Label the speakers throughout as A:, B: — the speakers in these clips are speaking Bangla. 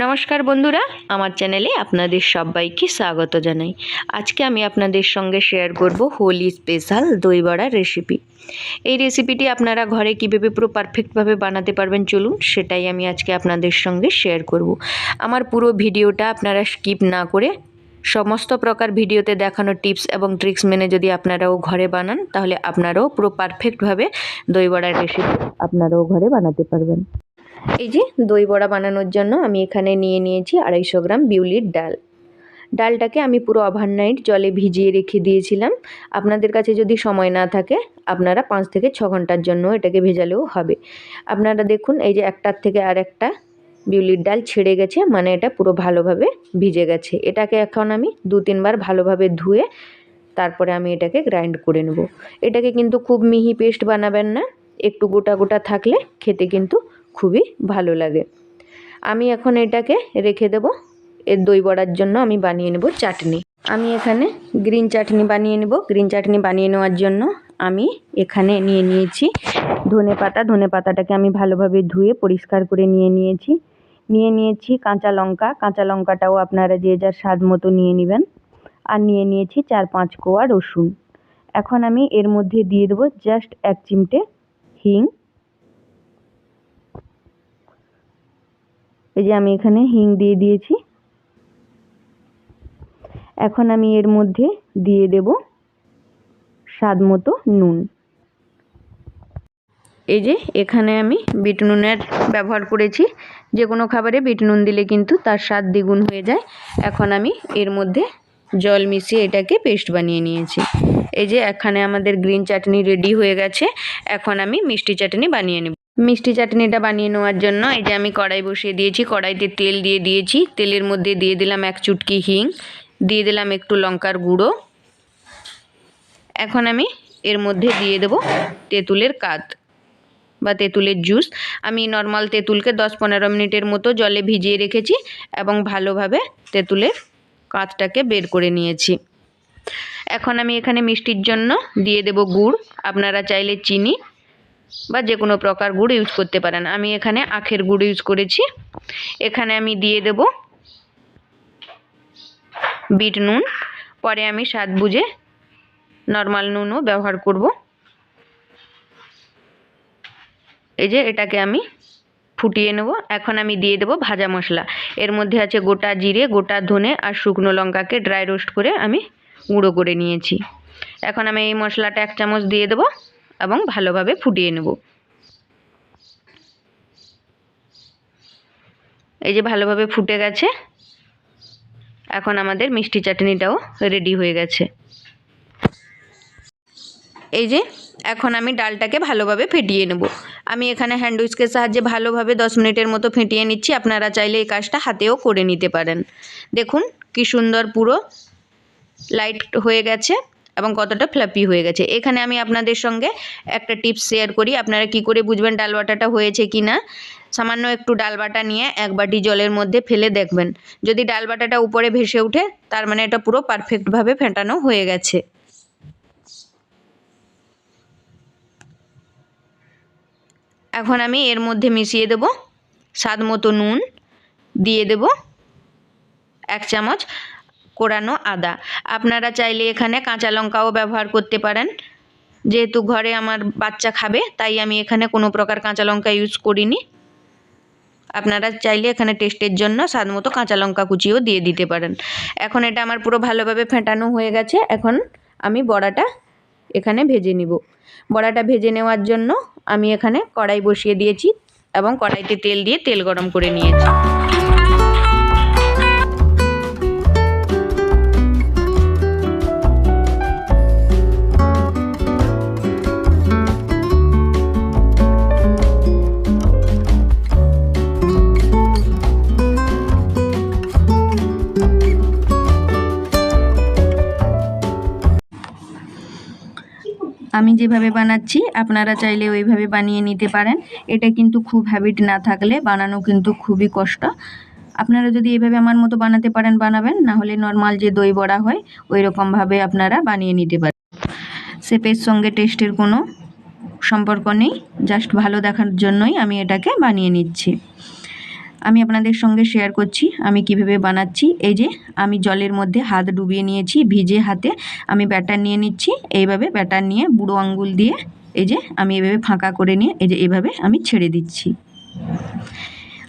A: নমস্কার বন্ধুরা, আমার চ্যানেলে আপনাদের সবাইকে স্বাগত জানাই। আজকে আমি আপনাদের সঙ্গে শেয়ার করব হোলি স্পেশাল দই বড়ার রেসিপি এই রেসিপিটি আপনারা ঘরে কীভাবে পুরো পারফেক্টভাবে বানাতে পারবেন চলুন, সেটাই আমি আজকে আপনাদের সঙ্গে শেয়ার করব। আমার পুরো ভিডিওটা আপনারা স্কিপ না করে সমস্ত প্রকার ভিডিওতে দেখানো টিপস এবং ট্রিক্স মেনে যদি আপনারাও ঘরে বানান, তাহলে আপনারাও পুরো পারফেক্টভাবে দই বড়ার রেসিপি আপনারাও ঘরে বানাতে পারবেন। এই যে দই বড়া বানানোর জন্য আমি এখানে নিয়ে নিয়েছি আড়াইশো গ্রাম বিউলির ডাল। ডালটাকে আমি পুরো ওভারনাইট জলে ভিজিয়ে রেখে দিয়েছিলাম। আপনাদের কাছে যদি সময় না থাকে, আপনারা পাঁচ থেকে ছ ঘণ্টার জন্য এটাকে ভেজালেও হবে। আপনারা দেখুন, এই যে একটার থেকে আর একটা বিউলির ডাল ছেড়ে গেছে মানে এটা পুরো ভালোভাবে ভিজে গেছে। এটাকে এখন আমি দু তিনবার ভালোভাবে ধুয়ে তারপরে আমি এটাকে গ্রাইন্ড করে নেব। এটাকে কিন্তু খুব মিহি পেস্ট বানাবেন না, একটু গোটা গোটা থাকলে খেতে কিন্তু খুবই ভালো লাগে। আমি এখন এটাকে রেখে দেব। এর দই বড়ার জন্য আমি বানিয়ে নেব চাটনি। আমি এখানে গ্রিন চাটনি বানিয়ে নেব। গ্রিন চাটনি বানিয়ে নেওয়ার জন্য আমি এখানে নিয়ে নিয়েছি ধনে পাতা। ধনে পাতাটাকে আমি ভালোভাবে ধুয়ে পরিষ্কার করে নিয়ে নিয়েছি। নিয়ে নিয়েছি কাঁচা লঙ্কা। কাঁচা লঙ্কাটাও আপনারা যে যার স্বাদ মতো নিয়ে নেবেন। আর নিয়ে নিয়েছি চার পাঁচ কোয়া রসুন। এখন আমি এর মধ্যে দিয়ে দেবো জাস্ট এক চিমটে হিং। এই যে আমি এখানে হিং দিয়ে দিয়েছি। এখন আমি এর মধ্যে দিয়ে দেব স্বাদ মতো নুন। এই যে এখানে আমি বিট নুনের ব্যবহার করেছি। যে কোনো খাবারে বিট নুন দিলে কিন্তু তার স্বাদ দ্বিগুণ হয়ে যায়। এখন আমি এর মধ্যে জল মিশিয়ে এটাকে পেস্ট বানিয়ে নিয়েছি। এই যে এখানে আমাদের গ্রিন চাটনি রেডি হয়ে গেছে। এখন আমি মিষ্টি চাটনি বানিয়ে নেব। মিষ্টি চাটনিটা বানিয়ে নেওয়ার জন্য এই যে আমি কড়াই বসিয়ে দিয়েছি, কড়াইতে তেল দিয়ে দিয়েছি। তেলের মধ্যে দিয়ে দিলাম এক চুটকি হিং, দিয়ে দিলাম একটু লঙ্কার গুঁড়ো। এখন আমি এর মধ্যে দিয়ে দেব তেঁতুলের কাত বা তেঁতুলের জুস। আমি নর্মাল তেঁতুলকে দশ পনেরো মিনিটের মতো জলে ভিজিয়ে রেখেছি এবং ভালোভাবে তেঁতুলের কাঁচটাকে বের করে নিয়েছি। এখন আমি এখানে মিষ্টির জন্য দিয়ে দেব গুড়। আপনারা চাইলে চিনি বা যে কোনো প্রকার গুড় ইউজ করতে পারেন। আমি এখানে আখের গুড় ইউজ করেছি। এখানে আমি দিয়ে দেব বিট নুন। পরে আমি স্বাদ বুঝে নর্মাল নুনও ব্যবহার করব। এই যে এটাকে আমি ফুটিয়ে নেব। এখন আমি দিয়ে দেব ভাজা মশলা। এর মধ্যে আছে গোটা জিরে, গোটা ধনে আর শুকনো লঙ্কাকে ড্রাই রোস্ট করে আমি গুঁড়ো করে নিয়েছি। এখন আমি এই মশলাটা এক চামচ দিয়ে দেবো। এবং ভালোভাবে ফুটিয়ে নেব। এই যে ভালোভাবে ফুটে গেছে। এখন আমাদের মিষ্টি চাটনিটাও রেডি হয়ে গেছে। এই যে এখন আমি ডালটাকে ভালোভাবে ফেটিয়ে নেব। আমি এখানে হ্যান্ড উইস্কের সাহায্যে ভালোভাবে দশ মিনিটের মতো ফেটিয়ে নিচ্ছি। আপনারা চাইলে এই কাজটা হাতেও করে নিতে পারেন। দেখুন কি সুন্দর পুরো লাইট হয়ে গেছে। এবং কতটা ফ্লাপি হয়ে গেছে। এখানে আমি আপনাদের সঙ্গে একটা টিপস শেয়ার করি। আপনারা কি করে বুঝবেন ডাল বাটাটা হয়েছে কি না? সামান্য একটু ডাল বাটা নিয়ে এক বাটি জলের মধ্যে ফেলে দেখবেন। যদি ডাল বাটাটা উপরে ভেসে ওঠে, তার মানে এটা পুরো পারফেক্টভাবে ফেটানো হয়ে গেছে। এখন আমি এর মধ্যে মিশিয়ে দেব। স্বাদ মতো নুন দিয়ে দেব। এক চামচ কোরানো আদা। আপনারা চাইলে এখানে কাঁচা লঙ্কাও ব্যবহার করতে পারেন। যেহেতু ঘরে আমার বাচ্চা খাবে, তাই আমি এখানে কোনো প্রকার কাঁচা লঙ্কা ইউজ করিনি। আপনারা চাইলে এখানে টেস্টের জন্য স্বাদ মতো কাঁচা লঙ্কা কুচিও দিয়ে দিতে পারেন। এখন এটা আমার পুরো ভালোভাবে ফেটানো হয়ে গেছে। এখন আমি বড়াটা এখানে ভেজে নিব। বড়াটা ভেজে নেওয়ার জন্য আমি এখানে কড়াই বসিয়ে দিয়েছি এবং কড়াইতে তেল দিয়ে তেল গরম করে নিয়েছি। আমি যেভাবে বানাচ্ছি, আপনারা চাইলে ওইভাবে বানিয়ে নিতে পারেন। এটা কিন্তু খুব হ্যাবিট না থাকলে বানানো কিন্তু খুবই কষ্ট। আপনারা যদি এভাবে আমার মতো বানাতে পারেন, বানাবেন, না হলে নর্মাল যে দই বড়া হয় ওই রকমভাবে আপনারা বানিয়ে নিতে পারেন। সেপের সঙ্গে টেস্টের কোনো সম্পর্ক নেই জাস্ট ভালো দেখার জন্যই আমি এটাকে বানিয়ে নিচ্ছি। আমি আপনাদের সঙ্গে শেয়ার করছি, আমি কীভাবে বানাচ্ছি। এই যে, আমি জলের মধ্যে হাত ডুবিয়ে নিয়েছি, ভিজে হাতে আমি ব্যাটার নিয়ে নিচ্ছি। এইভাবে ব্যাটার নিয়ে বুড়ো আঙ্গুল দিয়ে, এই যে, আমি এভাবে ফাঁকা করে নিয়ে, এই যে এভাবে আমি ছেড়ে দিচ্ছি।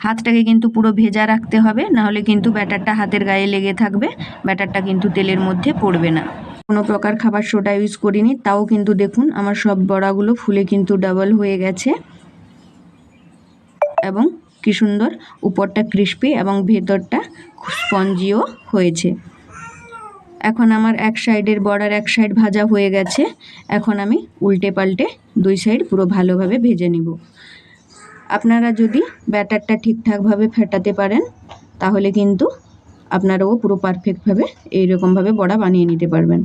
A: হাতটাকে কিন্তু পুরো ভেজা রাখতে হবে নাহলে কিন্তু ব্যাটারটা হাতের গায়ে লেগে থাকবে, ব্যাটারটা কিন্তু তেলের মধ্যে পড়বে না। কোনো প্রকার খাবার সোডা ইউজ করিনি, তাও কিন্তু দেখুন, আমার সব বড়াগুলো ফুলে কিন্তু ডাবল হয়ে গেছে। এবং কি সুন্দর? উপরটা ক্রিস্পি এবং ভেতরটা স্পঞ্জিও হয়েছে। এখন আমার এক সাইডের বর্ডার এক সাইড ভাজা হয়ে গেছে। এখন আমি উল্টে পাল্টে দুই সাইড পুরো ভালোভাবে ভেজে নিব। আপনারা যদি ব্যাটারটা ঠিকঠাকভাবে ফেটাতে পারেন, তাহলে কিন্তু আপনারাও পুরো পারফেক্টভাবে এইরকমভাবে বড়া বানিয়ে নিতে পারবেন।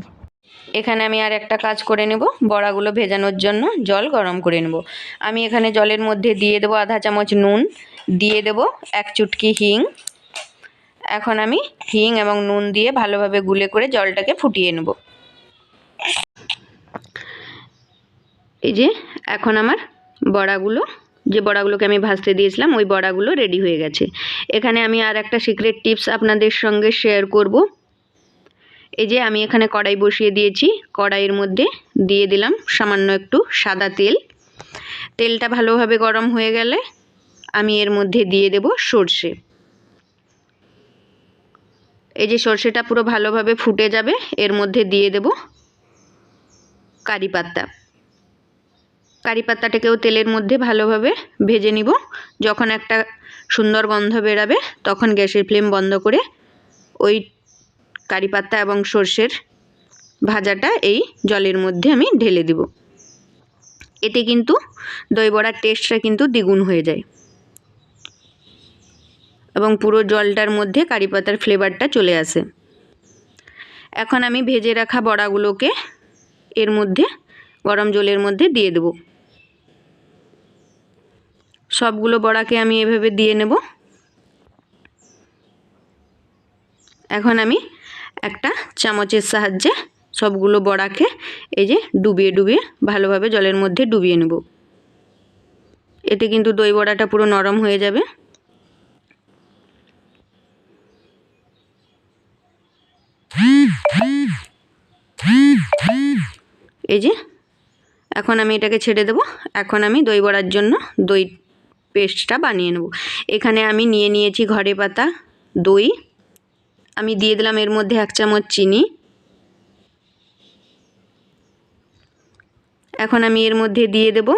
A: এখানে আমি আর একটা কাজ করে নেব, বড়াগুলো ভেজানোর জন্য জল গরম করে নেব। আমি এখানে জলের মধ্যে দিয়ে দেবো আধা চামচ নুন দিয়ে দেব এক চুটকি হিং। এখন আমি হিং এবং নুন দিয়ে ভালোভাবে গুলে করে জলটাকে ফুটিয়ে নেব। এই যে এখন আমার বড়াগুলো, যে বড়াগুলোকে আমি ভাজতে দিয়েছিলাম, ওই বড়াগুলো রেডি হয়ে গেছে। এখানে আমি আর একটা সিক্রেট টিপস আপনাদের সঙ্গে শেয়ার করব। এই যে আমি এখানে কড়াই বসিয়ে দিয়েছি। কড়াইয়ের মধ্যে দিয়ে দিলাম সামান্য একটু সাদা তেল। তেলটা ভালোভাবে গরম হয়ে গেলে আমি এর মধ্যে দিয়ে দেব সর্ষে। এই যে সর্ষেটা পুরো ভালোভাবে ফুটে যাবে, এর মধ্যে দিয়ে দেব কারি পাত্তা কারি তেলের মধ্যে ভালোভাবে ভেজে নিব। যখন একটা সুন্দর গন্ধ বেরাবে, তখন গ্যাসের ফ্লেম বন্ধ করে ওই কারি পাত্তা এবং সর্ষের ভাজাটা এই জলের মধ্যে আমি ঢেলে দিব। এতে কিন্তু দই বড়ার টেস্টটা কিন্তু দ্বিগুণ হয়ে যায়। এবং পুরো জলটার মধ্যে কারি পাতার ফ্লেভারটা চলে আসে। এখন আমি ভেজে রাখা বড়াগুলোকে এর মধ্যে, গরম জলের মধ্যে দিয়ে দেব। সবগুলো বড়াকে আমি এভাবে দিয়ে নেব। এখন আমি একটা চামচের সাহায্যে সবগুলো বড়াকে এই যে ডুবিয়ে ডুবিয়ে ভালোভাবে জলের মধ্যে ডুবিয়ে নেব। এতে কিন্তু দই বড়াটা পুরো নরম হয়ে যাবে। এই যে, এখন আমি এটাকে ছেড়ে দেব। এখন আমি দই বড়ার জন্য দই পেস্টটা বানিয়ে নেব। এখানে আমি নিয়ে নিয়েছি ঘরে পাতা, দই। আমি দিয়ে দিলাম এর মধ্যে এক চামচ চিনি। এখন আমি এর মধ্যে দিয়ে দেব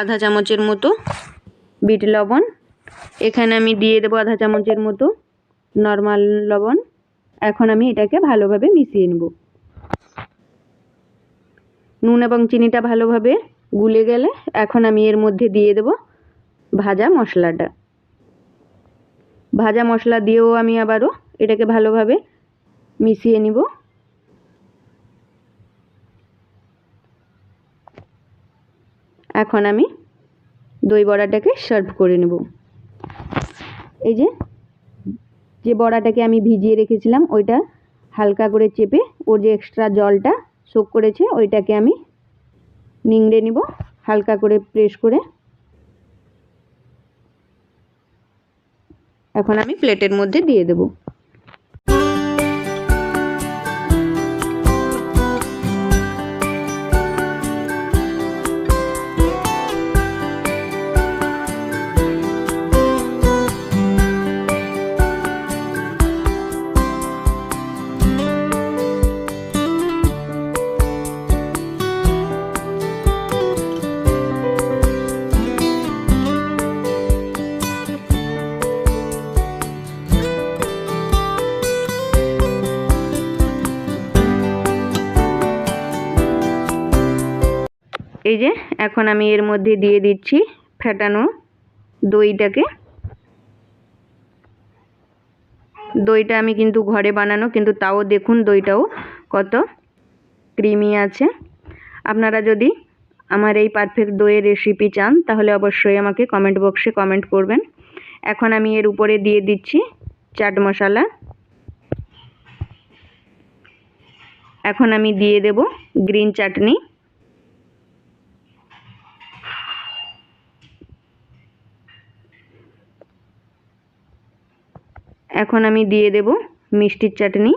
A: আধা চামচের মতো বিট লবণ। এখানে আমি দিয়ে দেবো আধা চামচের মতো নর্মাল লবণ। এখন আমি এটাকে ভালোভাবে মিশিয়ে নেব। নুন এবং চিনিটা ভালোভাবে গুলে গেলে এখন আমি এর মধ্যে দিয়ে দেব ভাজা মশলাটা। ভাজা মশলা দিয়েও আমি আবারও এটাকে ভালোভাবে মিশিয়ে নিব। এখন আমি দই বড়াটাকে সার্ভ করে নেব। এই যে যে বড়াটাকে আমি ভিজিয়ে রেখেছিলাম, ওইটা হালকা করে চেপে ওর যে এক্সট্রা জলটা শোক করেছে, ওইটাকে আমি নিংড়ে নিব, হালকা করে প্রেস করে। এখন আমি প্লেটের মধ্যে দিয়ে দেবো। এই যে, এখন আমি এর মধ্যে দিয়ে দিচ্ছি ফেটানো দইটাকে। দইটা আমি কিন্তু ঘরে বানানো, কিন্তু তাও দেখুন দইটাও কত ক্রিমি আছে। আপনারা যদি আমার এই পারফেক্ট দইয়ের রেসিপি চান, তাহলে অবশ্যই আমাকে কমেন্ট বক্সে কমেন্ট করবেন। এখন আমি এর উপরে দিয়ে দিচ্ছি চাট মশলা। এখন আমি দিয়ে দেব গ্রিন চাটনি এখন আমি দিয়ে দেব মিষ্টির চাটনি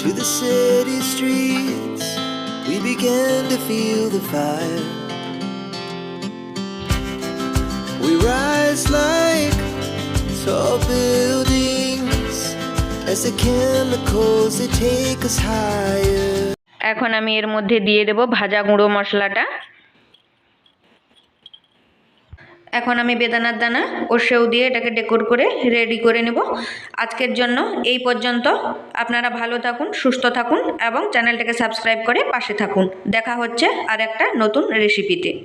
B: to the city streets. We began to feel the fire. We rise like tall buildings as the chemicals they take us higher.
A: এখন আমি এর মধ্যে দিয়ে দেব ভাজা গুঁড়ো মশলাটা এখন আমি বেদানার দানা ও সেউ দিয়ে এটাকে ডেকোর করে রেডি করে নেব। আজকের জন্য এই পর্যন্ত। আপনারা ভালো থাকুন, সুস্থ থাকুন এবং চ্যানেলটাকে সাবস্ক্রাইব করে পাশে থাকুন। দেখা হচ্ছে আর একটা নতুন রেসিপিতে।